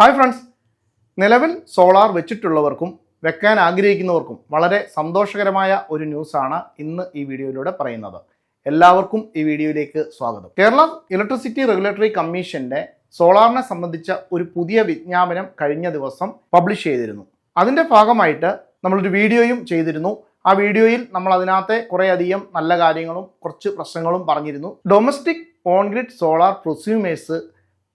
Hi friends. നിലവിൽ solar വെച്ചിട്ടുള്ളവർക്കും വെക്കാൻ ആഗ്രഹിക്കുന്നവർക്കും വളരെ സന്തോഷകരമായ ഒരു ന്യൂസാണ് ഇന്ന് ഈ വീഡിയോയിലൂടെ പറയുന്നത്. എല്ലാവർക്കും ഈ വീഡിയോയിലേക്ക് സ്വാഗതം. കേരള ഇലക്ട്രിസിറ്റി റെഗുലേറ്ററി കമ്മീഷന്റെ സോളാറിനെ സംബന്ധിച്ച ഒരു പുതിയ വിജ്ഞാപനം കഴിഞ്ഞ ദിവസം പബ്ലിഷ് ചെയ്തിരുന്നു. അതിന്റെ ഭാഗമായിട്ട് നമ്മളൊരു വീഡിയോയും ചെയ്തിരുന്നു. ആ വീഡിയോയിൽ നമ്മൾ അതിനകത്തെ കുറേയധികം നല്ല കാര്യങ്ങളും കുറച്ച് പ്രശ്നങ്ങളും പറഞ്ഞിരുന്നു. Domestic on grid solar prosumers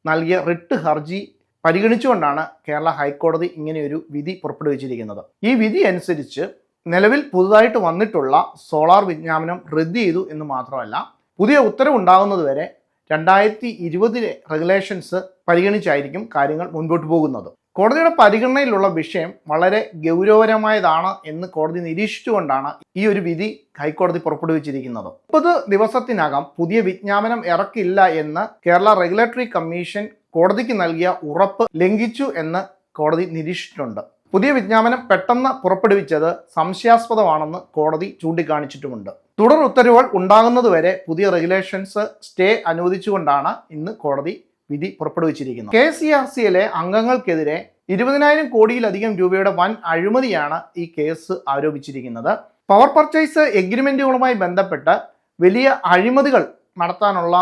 നൽകിയ റിട്ട് ഹർജി പരിഗണിച്ചുകൊണ്ടാണ് കേരള ഹൈക്കോടതി ഇങ്ങനെയൊരു വിധി പുറപ്പെടുവിച്ചിരിക്കുന്നത്. ഈ വിധി അനുസരിച്ച് നിലവിൽ പുതുതായിട്ട് വന്നിട്ടുള്ള സോളാർ വിജ്ഞാപനം റദ്ദ് ചെയ്തു എന്ന് മാത്രമല്ല പുതിയ ഉത്തരവുണ്ടാകുന്നതുവരെ രണ്ടായിരത്തി ഇരുപതിലെ റെഗുലേഷൻസ് പരിഗണിച്ചായിരിക്കും കാര്യങ്ങൾ മുൻപോട്ട് പോകുന്നത്. കോടതിയുടെ പരിഗണനയിലുള്ള വിഷയം വളരെ ഗൗരവകരമായതാണ് എന്ന് കോടതി നിരീക്ഷിച്ചുകൊണ്ടാണ് ഈ ഒരു വിധി ഹൈക്കോടതി പുറപ്പെടുവിച്ചിരിക്കുന്നത്. മുപ്പത് ദിവസത്തിനകം പുതിയ വിജ്ഞാപനം ഇറക്കില്ല എന്ന് കേരള റെഗുലേറ്ററി കമ്മീഷൻ കോടതിക്ക് നൽകിയ ഉറപ്പ് ലംഘിച്ചു എന്ന് കോടതി നിരീക്ഷിച്ചിട്ടുണ്ട്. പുതിയ വിജ്ഞാപനം പെട്ടെന്ന് പുറപ്പെടുവിച്ചത് സംശയാസ്പദമാണെന്ന് കോടതി ചൂണ്ടിക്കാണിച്ചിട്ടുമുണ്ട്. തുടർ ഉത്തരവുകൾ ഉണ്ടാകുന്നതുവരെ പുതിയ റെഗുലേഷൻസ് സ്റ്റേ അനുവദിച്ചുകൊണ്ടാണ് ഇന്ന് കോടതി വിധി പുറപ്പെടുവിച്ചിരിക്കുന്നത്. കെ സി ആർ സിയിലെ അംഗങ്ങൾക്കെതിരെ ഇരുപതിനായിരം കോടിയിലധികം രൂപയുടെ വൻ അഴിമതിയാണ് ഈ കേസ് ആരോപിച്ചിരിക്കുന്നത്. പവർ പർച്ചേസ് എഗ്രിമെന്റുകളുമായി ബന്ധപ്പെട്ട് വലിയ അഴിമതികൾ നടത്താനുള്ള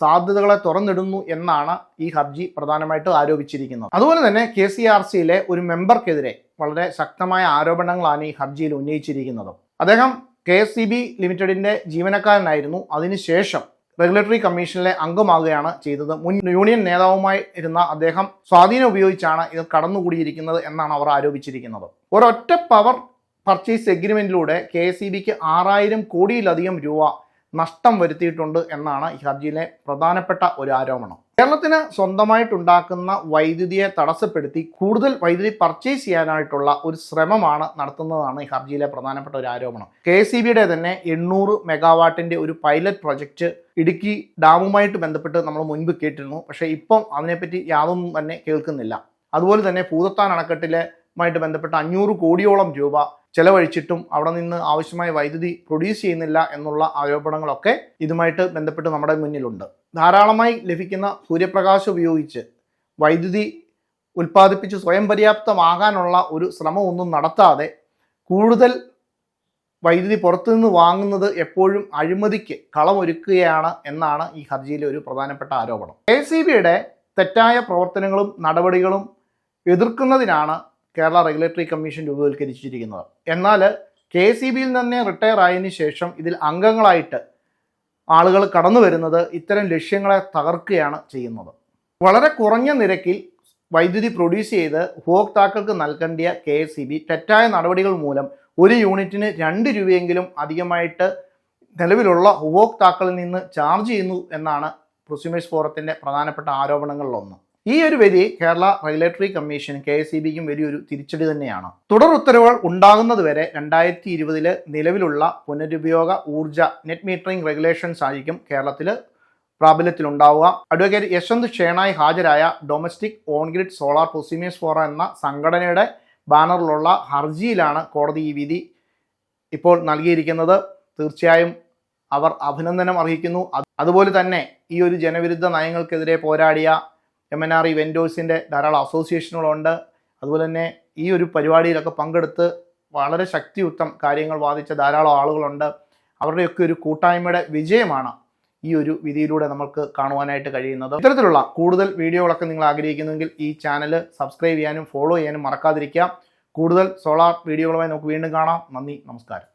സാധ്യതകളെ തുറന്നിടുന്നു എന്നാണ് ഈ ഹർജി പ്രധാനമായിട്ട് ആരോപിച്ചിരിക്കുന്നത്. അതുപോലെ തന്നെ കെ സി ആർ സിയിലെ ഒരു മെമ്പർക്കെതിരെ വളരെ ശക്തമായ ആരോപണങ്ങളാണ് ഈ ഹർജിയിൽ ഉന്നയിച്ചിരിക്കുന്നത്. അദ്ദേഹം കെ എസ് സി ബി ലിമിറ്റഡിന്റെ ജീവനക്കാരനായിരുന്നു. അതിനുശേഷം റെഗുലേറ്ററി കമ്മീഷനിലെ അംഗമാകുകയാണ് ചെയ്തത്. മുൻ യൂണിയൻ നേതാവുമായി ഇരുന്ന അദ്ദേഹം സ്വാധീനം ഉപയോഗിച്ചാണ് ഇത് കടന്നുകൂടിയിരിക്കുന്നത് എന്നാണ് അവർ ആരോപിച്ചിരിക്കുന്നത്. ഒരൊറ്റ പവർ പർച്ചേസ് എഗ്രിമെന്റിലൂടെ കെ എസ് ഇ ബിക്ക് ആറായിരം കോടിയിലധികം രൂപ നഷ്ടം വരുത്തിയിട്ടുണ്ട് എന്നാണ് ഈ ഹർജിയിലെ പ്രധാനപ്പെട്ട ഒരു ആരോപണം. കേരളത്തിന് സ്വന്തമായിട്ടുണ്ടാക്കുന്ന വൈദ്യുതിയെ തടസ്സപ്പെടുത്തി കൂടുതൽ വൈദ്യുതി പർച്ചേസ് ചെയ്യാനായിട്ടുള്ള ഒരു ശ്രമമാണ് നടത്തുന്നതാണ് ഈ ഹർജിയിലെ പ്രധാനപ്പെട്ട ഒരു ആരോപണം. കെ സി ബിയുടെ തന്നെ എണ്ണൂറ് മെഗാവാട്ടിന്റെ ഒരു പൈലറ്റ് പ്രൊജക്റ്റ് ഇടുക്കി ഡാമുമായിട്ട് ബന്ധപ്പെട്ട് നമ്മൾ മുൻപ് കേട്ടിരുന്നു. പക്ഷേ ഇപ്പം അതിനെപ്പറ്റി യാതൊന്നും തന്നെ കേൾക്കുന്നില്ല. അതുപോലെ തന്നെ ഭൂതത്താൻ അണക്കെട്ടിലുമായിട്ട് ബന്ധപ്പെട്ട അഞ്ഞൂറ് കോടിയോളം രൂപ ചെലവഴിച്ചിട്ടും അവിടെ നിന്ന് ആവശ്യമായ വൈദ്യുതി പ്രൊഡ്യൂസ് ചെയ്യുന്നില്ല എന്നുള്ള ആരോപണങ്ങളൊക്കെ ഇതുമായിട്ട് ബന്ധപ്പെട്ട് നമ്മുടെ മുന്നിലുണ്ട്. ധാരാളമായി ലഭിക്കുന്ന സൂര്യപ്രകാശം ഉപയോഗിച്ച് വൈദ്യുതി ഉൽപ്പാദിപ്പിച്ച് സ്വയം പര്യാപ്തമാകാനുള്ള ഒരു ശ്രമമൊന്നും നടത്താതെ കൂടുതൽ വൈദ്യുതി പുറത്തുനിന്ന് വാങ്ങുന്നത് എപ്പോഴും അഴിമതിക്ക് കളമൊരുക്കുകയാണ് എന്നാണ് ഈ ഹർജിയിലെ ഒരു പ്രധാനപ്പെട്ട ആരോപണം. കെ സി ബിയുടെ തെറ്റായ പ്രവർത്തനങ്ങളും നടപടികളും എതിർക്കുന്നതിനാണ് കേരള റെഗുലേറ്ററി കമ്മീഷൻ രൂപവൽക്കരിച്ചിരിക്കുന്നത്. എന്നാൽ കെ സി ബിയിൽ തന്നെ റിട്ടയർ ആയതിനു ശേഷം ഇതിൽ അംഗങ്ങളായിട്ട് ആളുകൾ കടന്നു വരുന്നത് ഇത്തരം ലക്ഷ്യങ്ങളെ തകർക്കുകയാണ് ചെയ്യുന്നത്. വളരെ കുറഞ്ഞ നിരക്കിൽ വൈദ്യുതി പ്രൊഡ്യൂസ് ചെയ്ത് ഉപഭോക്താക്കൾക്ക് നൽകേണ്ടിയ കെ എസ് സി ബി തെറ്റായ നടപടികൾ മൂലം ഒരു യൂണിറ്റിന് രണ്ട് രൂപയെങ്കിലും അധികമായിട്ട് നിലവിലുള്ള ഉപഭോക്താക്കളിൽ നിന്ന് ചാർജ് ചെയ്യുന്നു എന്നാണ് പ്രൊസ്യൂമേഴ്സ് ഫോറത്തിന്റെ പ്രധാനപ്പെട്ട ആരോപണങ്ങളിലൊന്ന്. ഈ ഒരു വിധി Kerala regulatory commission K S E ബിക്കും വലിയൊരു തിരിച്ചടി തന്നെയാണ്. തുടർ ഉത്തരവുകൾ ഉണ്ടാകുന്നതുവരെ രണ്ടായിരത്തി ഇരുപതിൽ നിലവിലുള്ള പുനരുപയോഗ ഊർജ നെറ്റ് മീറ്ററിംഗ് റെഗുലേഷൻസ് ആയിരിക്കും കേരളത്തിൽ പ്രാബല്യത്തിലുണ്ടാവുക. അഡ്വക്കേറ്റ് യശ്വന്ത് ഷേണായി ഹാജരായ domestic on grid solar prosumers forum എന്ന സംഘടനയുടെ ബാനറിലുള്ള ഹർജിയിലാണ് കോടതി ഈ വിധി ഇപ്പോൾ നൽകിയിരിക്കുന്നത്. തീർച്ചയായും അവർ അഭിനന്ദനം അർഹിക്കുന്നു. അതുപോലെ തന്നെ ഈ ഒരു ജനവിരുദ്ധ നയങ്ങൾക്കെതിരെ പോരാടിയ എം എൻ ആർ ഇ വെൻഡോഴ്സിന്റെ ധാരാളം അസോസിയേഷനുകളുണ്ട് അതുപോലെ തന്നെ ഈ ഒരു പരിപാടിയിലൊക്കെ പങ്കെടുത്ത് വളരെ ശക്തിയുക്തം കാര്യങ്ങൾ വാദിച്ച ധാരാളം ആളുകളുണ്ട്. അവരുടെയൊക്കെ ഒരു കൂട്ടായ്മയുടെ വിജയമാണ് ഈ ഒരു വിധിയിലൂടെ നമുക്ക് കാണുവാനായിട്ട് കഴിയുന്നത്. ഇത്തരത്തിലുള്ള കൂടുതൽ വീഡിയോകളൊക്കെ നിങ്ങൾ ആഗ്രഹിക്കുന്നുവെങ്കിൽ ഈ ചാനൽ സബ്സ്ക്രൈബ് ചെയ്യാനും ഫോളോ ചെയ്യാനും മറക്കാതിരിക്കുക. കൂടുതൽ സോളാർ വീഡിയോകളുമായി നമുക്ക് വീണ്ടും കാണാം. നന്ദി നമസ്കാരം.